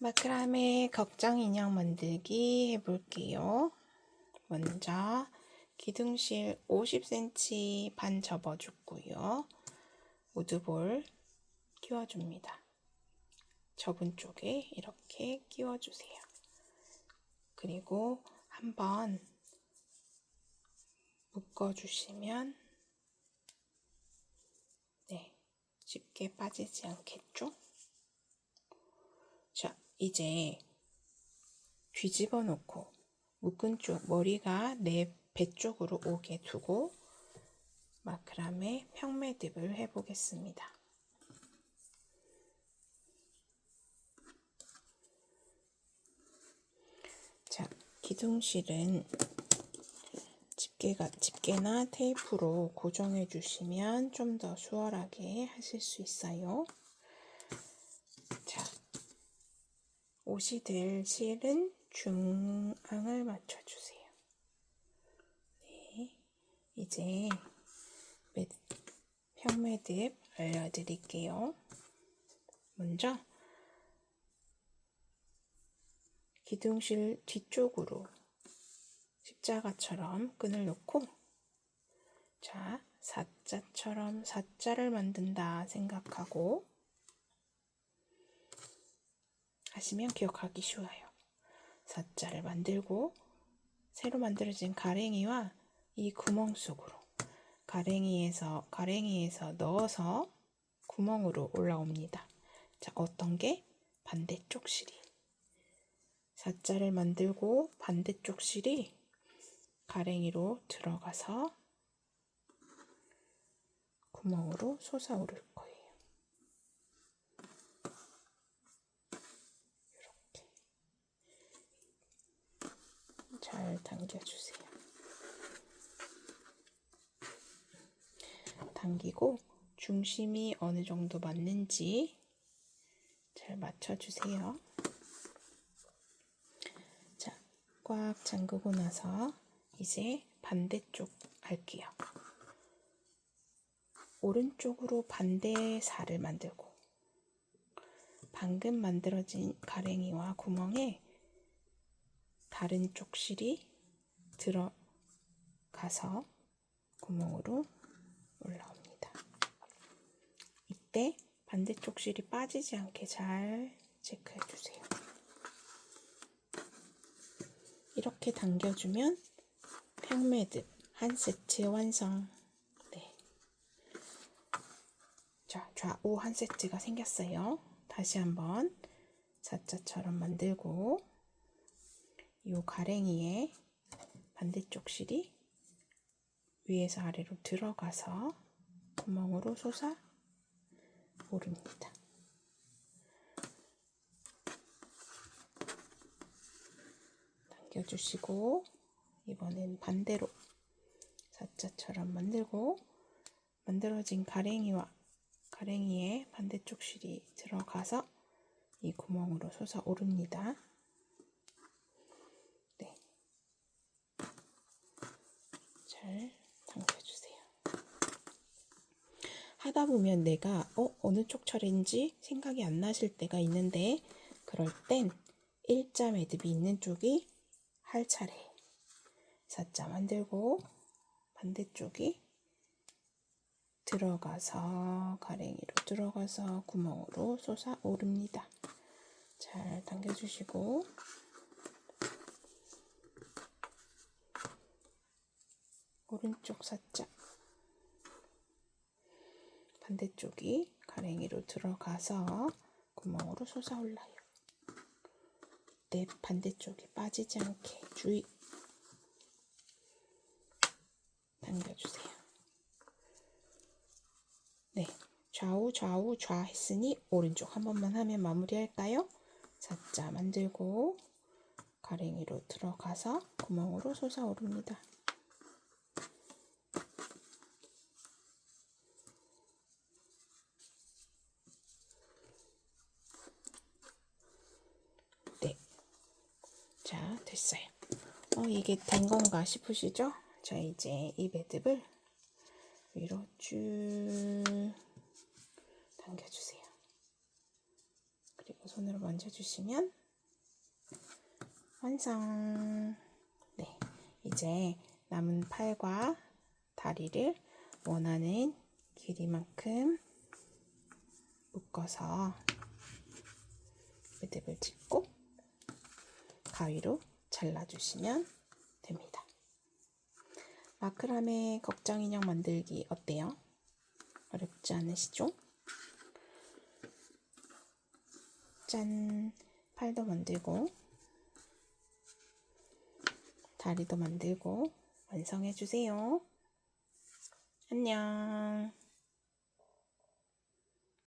마크라메 걱정 인형 만들기 해볼게요. 먼저 기둥실 50cm 반 접어주고요. 우드볼 끼워줍니다. 접은 쪽에 이렇게 끼워주세요. 그리고 한번 묶어주시면 네, 쉽게 빠지지 않겠죠? 자, 이제 뒤집어 놓고 묶은 쪽 머리가 내 배 쪽으로 오게 두고 마크라메 평매듭을 해보겠습니다. 자, 기둥실은 집게가, 집게나 테이프로 고정해 주시면 좀 더 수월하게 하실 수 있어요. 자, 옷이 될 실은 중앙을 맞춰주세요. 네, 이제 매, 평매듭 알려드릴게요. 먼저 기둥실 뒤쪽으로 십자가처럼 끈을 놓고 자 사자처럼 사자를 만든다 생각하고 하시면 기억하기 쉬워요. 사자를 만들고 새로 만들어진 가랭이와 이 구멍 속으로 가랭이에서 가랭이에서 넣어서 구멍으로 올라옵니다. 자 어떤 게 반대쪽 실이 사자를 만들고 반대쪽 실이 가랭이로 들어가서 구멍으로 솟아오를 거예요. 이렇게 잘 당겨주세요. 당기고 중심이 어느 정도 맞는지 잘 맞춰주세요. 자, 꽉 잠그고 나서 이제 반대쪽 할게요. 오른쪽으로 반대 살을 만들고 방금 만들어진 가랭이와 구멍에 다른 쪽 실이 들어가서 구멍으로 올라옵니다. 이때 반대쪽 실이 빠지지 않게 잘 체크해 주세요. 이렇게 당겨주면 평매듭 한 세트 완성. 네. 자, 좌우 한 세트가 생겼어요. 다시 한번 사자처럼 만들고 이 가랭이에 반대쪽 실이 위에서 아래로 들어가서 구멍으로 솟아 오릅니다. 당겨주시고 이번엔 반대로 사자처럼 만들고 만들어진 가랭이와 가랭이의 반대쪽 실이 들어가서 이 구멍으로 솟아 오릅니다. 잘 당겨주세요. 하다 보면 내가 어, 어느 쪽 차례인지 생각이 안 나실 때가 있는데 그럴 땐 일자 매듭이 있는 쪽이 할 차례. 사자 만들고 반대쪽이 들어가서 가랭이로 들어가서 구멍으로 솟아 오릅니다. 잘 당겨주시고 오른쪽 사자 반대쪽이 가랭이로 들어가서 구멍으로 솟아올라요. 내 반대쪽이 빠지지 않게 주의 당겨주세요. 네, 좌우 좌우 좌 했으니 오른쪽 한 번만 하면 마무리할까요? 사자 만들고 가랭이로 들어가서 구멍으로 솟아오릅니다. 네, 자 됐어요. 어 이게 된 건가 싶으시죠? 자 이제 이 매듭을 위로 쭉 당겨주세요. 그리고 손 손으로 만져주시면 완성. 네, 이제 남은 팔과 다리를 원하는 길이만큼 묶어서 매듭을 짚고 가위로 잘라주시면 됩니다. 마크라메 걱정 인형 만들기 어때요? 어렵지 않으시죠? 짠! 팔도 만들고 다리도 만들고 완성해 주세요. 안녕.